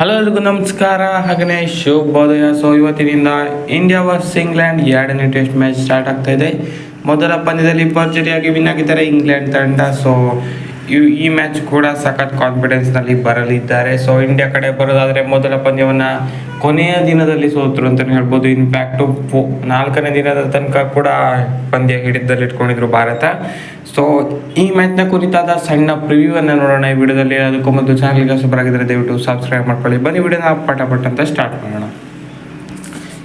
Hello ಎಲ್ರಿಗೂ ನಮಸ್ಕಾರ. ಹಾಗೆಯೇ ಶುಭೋದಯ. ಸೊ ಇವತ್ತಿನಿಂದ ಇಂಡಿಯಾ ವರ್ಸ್ ಇಂಗ್ಲೆಂಡ್ ಎರಡನೇ ಟೆಸ್ಟ್ ಮ್ಯಾಚ್ ಸ್ಟಾರ್ಟ್ ಆಗ್ತಾ ಇದೆ. ಮೊದಲ ಪಂದ್ಯದಲ್ಲಿ ಭರ್ಜರಿಯಾಗಿ ವಿನ್ ಆಗಿದ್ದಾರೆ ಇಂಗ್ಲೆಂಡ್ ತಂಡ. ಸೊ ಈ ಮ್ಯಾಚ್ ಕೂಡ ಸಖತ್ ಕಾನ್ಫಿಡೆನ್ಸ್ನಲ್ಲಿ ಬರಲಿದ್ದಾರೆ. ಸೊ ಇಂಡಿಯಾ ಕಡೆ ಬರೋದಾದರೆ ಮೊದಲ ಪಂದ್ಯವನ್ನು ಕೊನೆಯ ದಿನದಲ್ಲಿ ಸೋತರು ಅಂತಲೇ ಹೇಳ್ಬೋದು. ಇನ್ಫ್ಯಾಕ್ಟು ಫೋ, ನಾಲ್ಕನೇ ದಿನದ ತನಕ ಕೂಡ ಪಂದ್ಯ ಹಿಡಿದಲ್ಲಿ ಇಟ್ಕೊಂಡಿದ್ರು ಭಾರತ. ಸೊ ಈ ಮ್ಯಾಚ್ನ ಕುರಿತಾದ ಸಣ್ಣ ಪ್ರಿವ್ಯೂ ಅನ್ನು ನೋಡೋಣ. ಈ ವಿಡಿಯೋದಲ್ಲಿ ಅದಕ್ಕೂ ಮೊದಲು ಚಾನಲ್ಗೆ ಹೊಸಬರಾಗಿದ್ದರೆ ದಯವಿಟ್ಟು ಸಬ್ಸ್ಕ್ರೈಬ್ ಮಾಡ್ಕೊಳ್ಳಿ. ಬನ್ನಿ ವಿಡಿಯೋನ ಪಟ ಪಟ್ ಅಂತ ಸ್ಟಾರ್ಟ್ ಮಾಡೋಣ.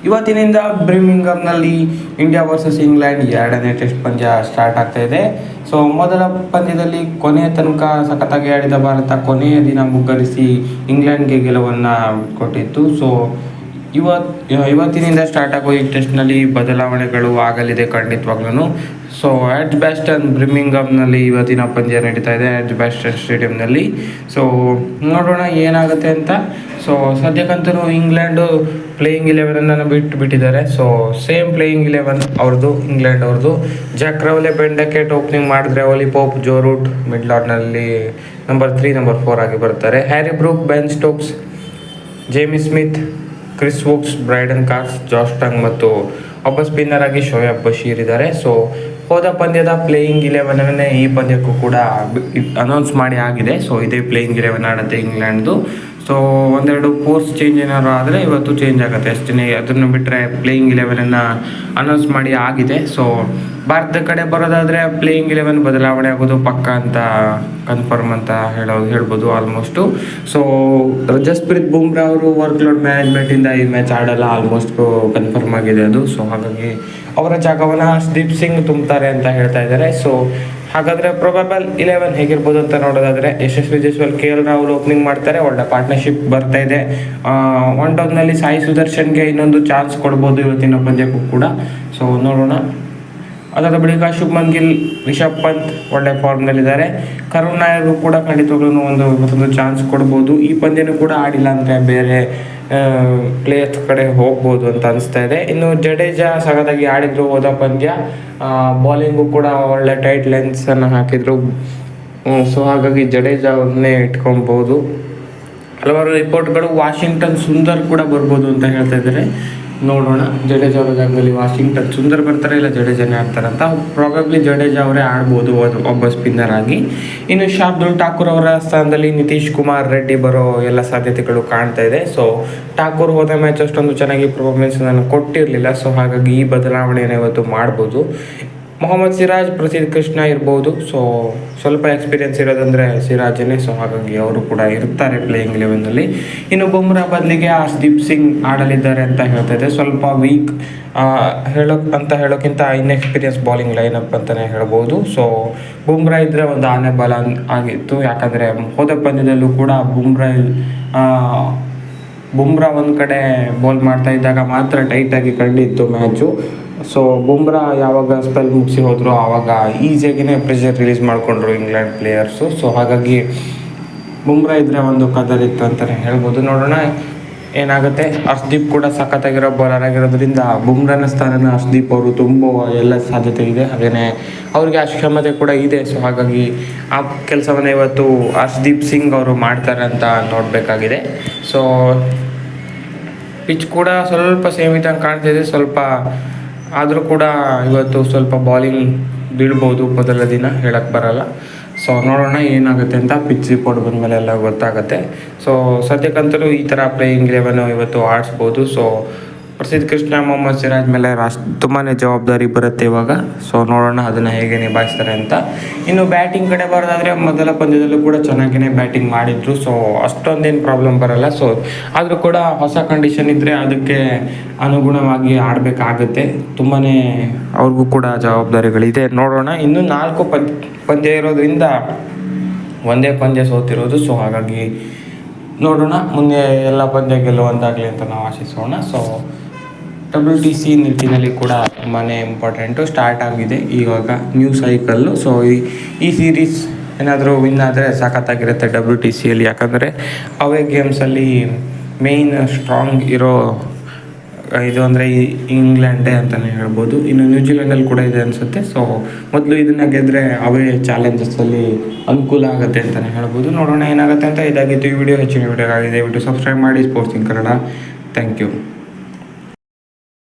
ಇವತ್ತಿನಿಂದ ಬ್ರಿಮಿಂಗಮ್ನಲ್ಲಿ ಇಂಡಿಯಾ ವರ್ಸಸ್ ಇಂಗ್ಲೆಂಡ್ ಎರಡನೇ ಟೆಸ್ಟ್ ಪಂದ್ಯ ಸ್ಟಾರ್ಟ್ ಆಗ್ತಾ ಇದೆ. ಸೊ, ಮೊದಲ ಪಂದ್ಯದಲ್ಲಿ ಕೊನೆಯ ತನಕ ಸಖತ್ತಾಗಿ ಆಡಿದ ಭಾರತ ಕೊನೆಯ ದಿನ ಮುಗ್ಗರಿಸಿ ಇಂಗ್ಲೆಂಡ್ಗೆ ಗೆಲುವನ್ನು ಕೊಟ್ಟಿತ್ತು. ಸೊ, ಇವತ್, ಇವತ್ತಿನಿಂದ ಸ್ಟಾರ್ಟ್ ಆಗೋ ಈ ಟೆಸ್ಟ್ನಲ್ಲಿ ಬದಲಾವಣೆಗಳು ಆಗಲಿದೆ ಖಂಡಿತವಾಗ್ಲೂ ಸೊ ಆಟ್ ಬ್ಯಾಸ್ಟನ್ ಬ್ರಿಮಿಂಗಮ್ನಲ್ಲಿ ಇವತ್ತಿನ ಪಂದ್ಯ ನಡೀತಾ ಇದೆ ಆಟ್ ಬ್ಯಾಸ್ಟನ್ ಸ್ಟೇಡಿಯಂನಲ್ಲಿ. ಸೊ, ನೋಡೋಣ ಏನಾಗುತ್ತೆ ಅಂತ. ಸೊ, ಸದ್ಯಕ್ಕಂತೂ ಇಂಗ್ಲೆಂಡು ಪ್ಲೇಯಿಂಗ್ ಇಲೆವೆನನ್ನು ಬಿಟ್ಟು ಬಿಟ್ಟಿದ್ದಾರೆ. ಸೊ ಸೇಮ್ ಪ್ಲೇಯಿಂಗ್ ಇಲೆವೆನ್ ಅವ್ರದ್ದು ಇಂಗ್ಲೆಂಡ್ ಅವ್ರದ್ದು Jack Crawley Ben Duckett opening ಮಾಡಿದ್ರೆ Ollie Pope Joe Root mid ಲಾರ್ಡ್ನಲ್ಲಿ number three number four ಆಗಿ ಬರ್ತಾರೆ Harry Brook Ben Stokes Jamie Smith Chris Woakes Brydon Carse Josh Tongue ಮತ್ತು ಒಬ್ಬ spinner ಆಗಿ ಶೋಯಬ್ ಬಶೀರ್ ಇದ್ದಾರೆ so ಹೋದ ಪಂದ್ಯದ ಪ್ಲೇಯಿಂಗ್ ಇಲೆವೆನನ್ನೇ ಈ ಪಂದ್ಯಕ್ಕೂ ಕೂಡ ಅನೌನ್ಸ್ ಮಾಡಿ ಆಗಿದೆ. ಸೊ ಇದೇ ಪ್ಲೇಯಿಂಗ್ ಇಲೆವೆನ್ ಆಡುತ್ತೆ ಇಂಗ್ಲೆಂಡ್ದು ಸೊ ಒಂದೆರಡು ಕೋರ್ಸ್ ಚೇಂಜ್ ಏನಾದ್ರು ಆದರೆ ಇವತ್ತು ಚೇಂಜ್ ಆಗುತ್ತೆ. ಅಷ್ಟೇ ಅದನ್ನು ಬಿಟ್ಟರೆ ಪ್ಲೇಯಿಂಗ್ ಇಲೆವೆನನ್ನು ಅನೌನ್ಸ್ ಮಾಡಿ ಆಗಿದೆ. ಸೊ ಭಾರತದ ಕಡೆ ಬರೋದಾದರೆ ಪ್ಲೇಯಿಂಗ್ ಇಲೆವೆನ್ ಬದಲಾವಣೆ ಆಗೋದು ಪಕ್ಕ ಅಂತ ಕನ್ಫರ್ಮ್ ಅಂತ ಹೇಳೋದು ಹೇಳ್ಬೋದು ಆಲ್ಮೋಸ್ಟು ಸೊ ಜಸ್ಪ್ರೀತ್ ಬುಮ್ರಾ ಅವರು ವರ್ಕ್ ಲೋಡ್ ಮ್ಯಾನೇಜ್ಮೆಂಟಿಂದ ಈ ಮ್ಯಾಚ್ ಆಡಲ್ಲ ಆಲ್ಮೋಸ್ಟ್ ಕನ್ಫರ್ಮ್ ಆಗಿದೆ ಅದು. ಸೊ ಹಾಗಾಗಿ ಅವರ ಜಾಗವನ್ನು ಹರ್ಷದೀಪ್ ಸಿಂಗ್ ತುಂಬ್ತಾರೆ ಅಂತ ಹೇಳ್ತಾ ಇದ್ದಾರೆ. ಸೊ ಹಾಗಾದರೆ ಪ್ರೊಬಬಲ್ ಇಲೆವೆನ್ ಹೇಗಿರ್ಬೋದು ಅಂತ ನೋಡೋದಾದ್ರೆ Yashasvi Jaiswal K L Rahul opening ಮಾಡ್ತಾರೆ. ಒಳ್ಳೆ ಪಾರ್ಟ್ನರ್ಶಿಪ್ ಬರ್ತಾ ಇದೆ. ಒನ್ ಡೌನ್ನಲ್ಲಿ ಸಾಯಿ ಸುದರ್ಶನ್ಗೆ ಇನ್ನೊಂದು ಚಾನ್ಸ್ ಕೊಡ್ಬೋದು ಇವತ್ತಿನ ಪಂದ್ಯಕ್ಕೂ ಕೂಡ. ಸೊ ನೋಡೋಣ. ಅದಾದ ಬಳಿಕ ಶುಭಮನ್ ಗಿಲ್ ರಿಷಬ್ ಪಂತ್ ಒಳ್ಳೆ ಫಾರ್ಮ್ನಲ್ಲಿದ್ದಾರೆ. ಕರುಣ್ ನಾಯರ್ ಕೂಡ ಖಂಡಿತವಾಗ್ಲೂ ಒಂದು ಮತ್ತೊಂದು ಚಾನ್ಸ್ ಕೊಡ್ಬೋದು. ಈ ಪಂದ್ಯನೂ ಕೂಡ ಆಡಿಲ್ಲ ಅಂದರೆ ಬೇರೆ ಪ್ಲೇಯರ್ಸ್ ಕಡೆ ಹೋಗ್ಬೋದು ಅಂತ ಅನಿಸ್ತಾ ಇದೆ. ಇನ್ನು ಜಡೇಜಾ ಸಗದಾಗಿ ಆಡಿದ್ರು ಹೋದ ಪಂದ್ಯ. ಬಾಲಿಂಗು ಕೂಡ ಒಳ್ಳೆ ಟೈಟ್ ಲೆನ್ಸನ್ನು ಹಾಕಿದ್ರು. ಸೊ ಹಾಗಾಗಿ ಜಡೇಜಾ ಅವ್ರನ್ನೇ ಇಟ್ಕೊಬೋದು ಹಲವಾರು ರಿಪೋರ್ಟ್ಗಳು ವಾಷಿಂಗ್ಟನ್ ಸುಂದರ್ ಕೂಡ ಬರ್ಬೋದು ಅಂತ ಹೇಳ್ತಾ ಇದ್ದಾರೆ. ನೋಡೋಣ. ಜಡೇಜಾ ಅವರ ಜಾಗದಲ್ಲಿ ವಾಷಿಂಗ್ಟನ್ ಸುಂದರ್ ಬರ್ತಾರೆ ಇಲ್ಲ ಜಡೇಜಾನೇ ಆಡ್ತಾರೆ ಅಂತ. ಪ್ರಾಬಬ್ಲಿ ಜಡೇಜಾ ಅವರೇ ಆಡ್ಬೋದು ಅದು ಒಬ್ಬ ಸ್ಪಿನ್ನರ್ ಆಗಿ. ಇನ್ನು ಶಾರ್ದುಲ್ ಠಾಕೂರ್ ಅವರ ಸ್ಥಾನದಲ್ಲಿ ನಿತೀಶ್ ಕುಮಾರ್ ರೆಡ್ಡಿ ಬರೋ ಎಲ್ಲ ಸಾಧ್ಯತೆಗಳು ಕಾಣ್ತಾ ಇದೆ. ಸೊ ಠಾಕೂರ್ ಹೋದ ಮ್ಯಾಚ್ ಅಷ್ಟೊಂದು ಚೆನ್ನಾಗಿ ಪರ್ಫಾರ್ಮೆನ್ಸ್ ನಾನು ಕೊಟ್ಟಿರಲಿಲ್ಲ. ಸೊ ಹಾಗಾಗಿ ಈ ಬದಲಾವಣೆಯನ್ನು ಇವತ್ತು ಮಾಡ್ಬೋದು. ಮೊಹಮ್ಮದ್ ಸಿರಾಜ್ ಪ್ರಸಿದ್ಧ ಕೃಷ್ಣ ಇರ್ಬೋದು. ಸೊ ಸ್ವಲ್ಪ ಎಕ್ಸ್ಪೀರಿಯನ್ಸ್ ಇರೋದಂದರೆ ಸಿರಾಜನೇ ಸೊ ಹಾಗಾಗಿ ಅವರು ಕೂಡ ಇರ್ತಾರೆ ಪ್ಲೇಯಿಂಗ್ ಲೆವೆನ್ನಲ್ಲಿ ಇನ್ನು ಬುಮ್ರಾ ಬದಲಿಗೆ ಹರ್ಷದೀಪ್ ಸಿಂಗ್ ಆಡಲಿದ್ದಾರೆ ಅಂತ ಹೇಳ್ತಾ ಇದೆ ಸ್ವಲ್ಪ ವೀಕ್ ಹೇಳೋಕ್ ಅಂತ ಹೇಳೋಕ್ಕಿಂತ ಇನ್ಎಕ್ಸ್ಪೀರಿಯನ್ಸ್ ಬಾಲಿಂಗ್ ಲೈನಪ್ ಅಂತಲೇ ಹೇಳ್ಬೋದು. ಸೊ ಬುಮ್ರಾ ಇದ್ದರೆ ಒಂದು ಆನೆ ಬಲ ಆಗಿತ್ತು. ಯಾಕಂದರೆ ಹೋದ ಪಂದ್ಯದಲ್ಲೂ ಕೂಡ ಬುಮ್ರಾ ಬುಮ್ರಾ ಒಂದು ಕಡೆ ಬೌಲ್ ಮಾಡ್ತಾ ಇದ್ದಾಗ ಮಾತ್ರ ಟೈಟಾಗಿ ಕಂಡಿತ್ತು ಮ್ಯಾಚು ಸೊ ಬುಮ್ರಾ ಯಾವಾಗ ಸ್ಪೆಲ್ ಮುಗಿಸಿ ಹೋದ್ರು ಆವಾಗ ಈಸಿಯಾಗಿನೇ ಪ್ರೆಷರ್ ರಿಲೀಸ್ ಮಾಡಿಕೊಂಡ್ರು ಇಂಗ್ಲೆಂಡ್ ಪ್ಲೇಯರ್ಸು ಸೊ ಹಾಗಾಗಿ ಬುಮ್ರಾ ಇದ್ದರೆ ಒಂದು ಕದರಿತ್ತು ಅಂತಲೇ ಹೇಳ್ಬೋದು. ನೋಡೋಣ ಏನಾಗುತ್ತೆ. ಹರ್ಷದೀಪ್ ಕೂಡ ಸಖತ್ತಾಗಿರೋ ಬೌಲರ್ ಆಗಿರೋದ್ರಿಂದ ಬುಮ್ರಾನ ಸ್ಥಾನನ ಹರ್ಷದೀಪ್ ಅವರು ತುಂಬ ಎಲ್ಲ ಸಾಧ್ಯತೆ ಇದೆ. ಹಾಗೆಯೇ ಅವ್ರಿಗೆ ಆ ಕ್ಷಮತೆ ಕೂಡ ಇದೆ. ಸೊ ಹಾಗಾಗಿ ಆ ಕೆಲಸವನ್ನು ಇವತ್ತು ಹರ್ಷದೀಪ್ ಸಿಂಗ್ ಅವರು ಮಾಡ್ತಾರೆ ಅಂತ ನೋಡಬೇಕಾಗಿದೆ. ಸೊ ಪಿಚ್ ಕೂಡ ಸ್ವಲ್ಪ ಸೀಮಿತ ಕಾಣ್ತಿದೆ ಸ್ವಲ್ಪ ಆದರೂ ಕೂಡ ಇವತ್ತು ಸ್ವಲ್ಪ ಬಾಲಿಂಗ್ ಬೀಳ್ಬೋದು ಮೊದಲ ದಿನ ಹೇಳಕ್ಕೆ ಬರಲ್ಲ. ಸೊ ನೋಡೋಣ ಏನಾಗುತ್ತೆ ಅಂತ ಪಿಚ್ ರಿಪೋರ್ಟ್ ಬಂದಮೇಲೆ ಎಲ್ಲ ಗೊತ್ತಾಗುತ್ತೆ. ಸೊ ಸದ್ಯಕ್ಕಂತಲೂ ಈ ಥರ ಪ್ಲೇಯಿಂಗ್ ಲೆವೆನ್ ಇವತ್ತು ಆಡಿಸ್ಬೋದು. ಸೊ ಪ್ರಸಿದ್ಧ ಕೃಷ್ಣ ಮೊಹಮ್ಮದ್ ಸಿರಾಜ್ ಮೇಲೆ ರಾಷ್ಟ್ರ ತುಂಬಾ ಜವಾಬ್ದಾರಿ ಬರುತ್ತೆ ಇವಾಗ. ಸೊ ನೋಡೋಣ ಅದನ್ನು ಹೇಗೆ ನಿಭಾಯಿಸ್ತಾರೆ ಅಂತ. ಇನ್ನು ಬ್ಯಾಟಿಂಗ್ ಕಡೆ ಬರೋದಾದರೆ ಮೊದಲ ಪಂದ್ಯದಲ್ಲೂ ಕೂಡ ಚೆನ್ನಾಗಿಯೇ ಬ್ಯಾಟಿಂಗ್ ಮಾಡಿದ್ರು. ಸೊ ಅಷ್ಟೊಂದೇನು ಪ್ರಾಬ್ಲಮ್ ಬರಲ್ಲ. ಸೊ ಆದರೂ ಕೂಡ ಹೊಸ ಕಂಡೀಷನ್ ಇದ್ದರೆ ಅದಕ್ಕೆ ಅನುಗುಣವಾಗಿ ಆಡಬೇಕಾಗುತ್ತೆ. ತುಂಬಾ ಅವ್ರಿಗೂ ಕೂಡ ಜವಾಬ್ದಾರಿಗಳಿದೆ. ನೋಡೋಣ. ಇನ್ನು ನಾಲ್ಕು ಪಂದ್ಯ ಇರೋದ್ರಿಂದ ಒಂದೇ ಪಂದ್ಯ ಸೋತಿರೋದು. ಸೊ ಹಾಗಾಗಿ ನೋಡೋಣ. ಮುಂದೆ ಎಲ್ಲ ಪಂದ್ಯ ಗೆಲ್ಲುವಂತಾಗಲಿ ಅಂತ ನಾವು ಆಶಿಸೋಣ. ಸೊ ಡಬ್ಲ್ಯೂ ಟಿ ಸಿ ನಿಟ್ಟಿನಲ್ಲಿ ಕೂಡ ತುಂಬಾ ಇಂಪಾರ್ಟೆಂಟು ಸ್ಟಾರ್ಟ್ ಆಗಿದೆ ಇವಾಗ ನ್ಯೂ ಸೈಕಲ್ಲು ಸೊ ಈ ಈ ಸೀರೀಸ್ ಏನಾದರೂ ವಿನ್ ಆದರೆ ಸಖತ್ತಾಗಿರುತ್ತೆ ಡಬ್ಲ್ಯೂ ಟಿ ಸಿಯಲ್ಲಿ ಯಾಕಂದರೆ ಅವೇ ಗೇಮ್ಸಲ್ಲಿ ಮೇಯ್ನ್ ಸ್ಟ್ರಾಂಗ್ ಇರೋ ಇದು ಅಂದರೆ ಇಂಗ್ಲೆಂಡೇ ಅಂತಲೇ ಹೇಳ್ಬೋದು. ಇನ್ನು ನ್ಯೂಜಿಲೆಂಡಲ್ಲಿ ಕೂಡ ಇದೆ ಅನಿಸುತ್ತೆ. ಸೊ ಮೊದಲು ಇದನ್ನು ಗೆದ್ದರೆ ಅವೇ ಚಾಲೆಂಜಸ್ಸಲ್ಲಿ ಅನುಕೂಲ ಆಗುತ್ತೆ ಅಂತಲೇ ಹೇಳ್ಬೋದು. ನೋಡೋಣ ಏನಾಗುತ್ತೆ ಅಂತ ಇದಾಗಿತ್ತು ಈ ವಿಡಿಯೋ ಹೆಚ್ಚಿನ ವಿಡಿಯೋ ಆಗಿದೆ ದಯವಿಟ್ಟು ಸಬ್ಸ್ಕ್ರೈಬ್ ಮಾಡಿ. Sports in Kannada thank you